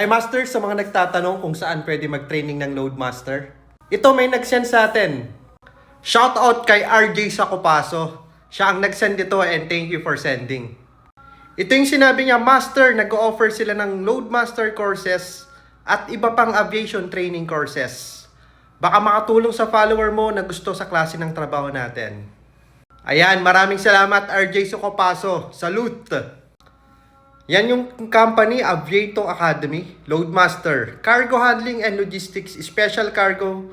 Hi Master, sa mga nagtatanong kung saan pwede mag-training ng Loadmaster. Ito may nag-send sa atin. Shoutout kay RJ Sacopaso. Siya ang nag-send dito and thank you for sending. Ito yung sinabi niya, Master, nag-offer sila ng Loadmaster courses at iba pang aviation training courses. Baka makatulong sa follower mo na gusto sa klase ng trabaho natin. Ayan, maraming salamat RJ Socopaso. Salute! Yan yung company, Aviato Academy, Loadmaster, Cargo Handling and Logistics, Special Cargo,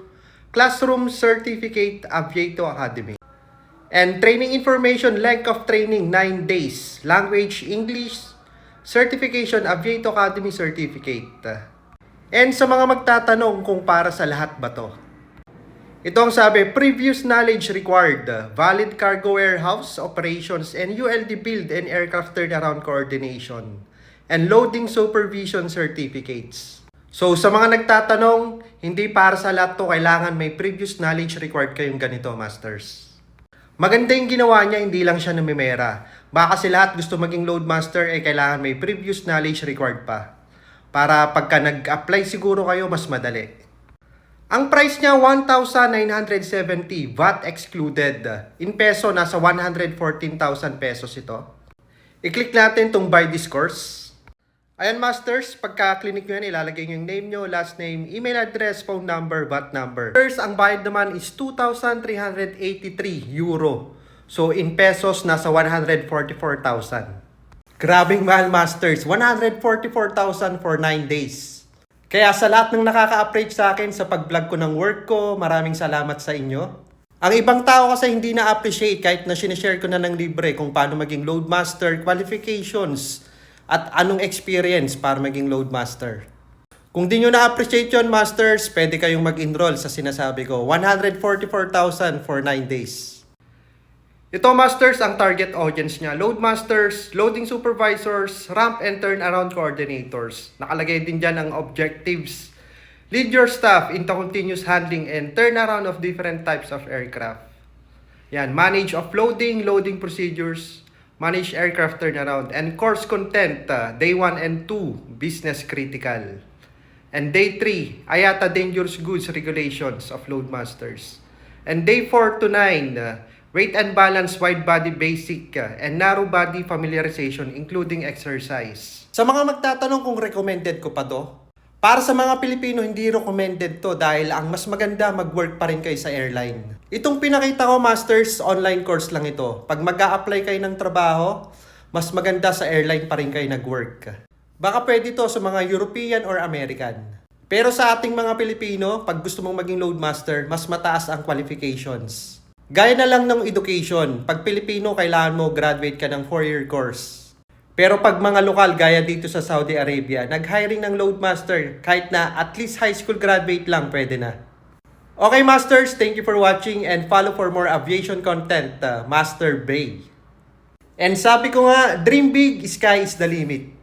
Classroom Certificate, Aviato Academy. And training information, length of training, 9 days. Language, English, certification, Aviato Academy Certificate. And sa mga magtatanong kung para sa lahat ba to? Ito ang sabi, previous knowledge required, valid cargo warehouse operations and ULD build and aircraft turnaround coordination, and loading supervision certificates. So sa mga nagtatanong, hindi para sa lahat to kailangan may previous knowledge required kayong ganito, masters. Maganda yung ginawa niya, hindi lang siya namimera. Baka kasi lahat gusto maging loadmaster, eh kailangan may previous knowledge required pa. Para pagka nag-apply siguro kayo, mas madali. Ang price niya 1,970 VAT excluded. In peso nasa 114,000 pesos ito. I-click natin tong buy this course. Ayan masters, pagka-clinic nyo yan, ilalagay nyo yung name nyo, last name, email address, phone number, VAT number. First, ang bayad naman is 2,383 euro. So in pesos, nasa 144,000. Grabing mahal masters, 144,000 for 9 days. Kaya sa lahat ng nakaka-approach sa akin sa pag-vlog ko ng work ko, maraming salamat sa inyo. Ang ibang tao kasi hindi na-appreciate kahit na sinishare ko na ng libre kung paano maging loadmaster, qualifications, at anong experience para maging loadmaster. Kung di nyo na-appreciate yun, masters, pwede kayong mag-enroll sa sinasabi ko. 144,000 for 9 days. Ito, masters, ang target audience niya. Load masters, loading supervisors, ramp and turnaround coordinators. Nakalagay din dyan ang objectives. Lead your staff into continuous handling and turnaround of different types of aircraft. Yan, manage offloading, loading procedures, manage aircraft turnaround, and course content, uh, day 1 and 2, business critical. And day 3, IATA dangerous goods regulations of loadmasters. And day 4 to 9, uh, weight and balance wide body basic uh, and narrow body familiarization including exercise. Sa mga magtatanong kung recommended ko pa to, para sa mga Pilipino, hindi recommended to dahil ang mas maganda mag-work pa rin kayo sa airline. Itong pinakita ko, Masters, online course lang ito. Pag mag apply kayo ng trabaho, mas maganda sa airline pa rin kayo nag-work. Baka pwede to sa mga European or American. Pero sa ating mga Pilipino, pag gusto mong maging loadmaster, mas mataas ang qualifications. Gaya na lang ng education, pag Pilipino, kailangan mo graduate ka ng 4-year course. Pero pag mga lokal gaya dito sa Saudi Arabia, nag-hiring ng loadmaster kahit na at least high school graduate lang pwede na. Okay masters, thank you for watching and follow for more aviation content, uh, Master Bay. And sabi ko nga, dream big, sky is the limit.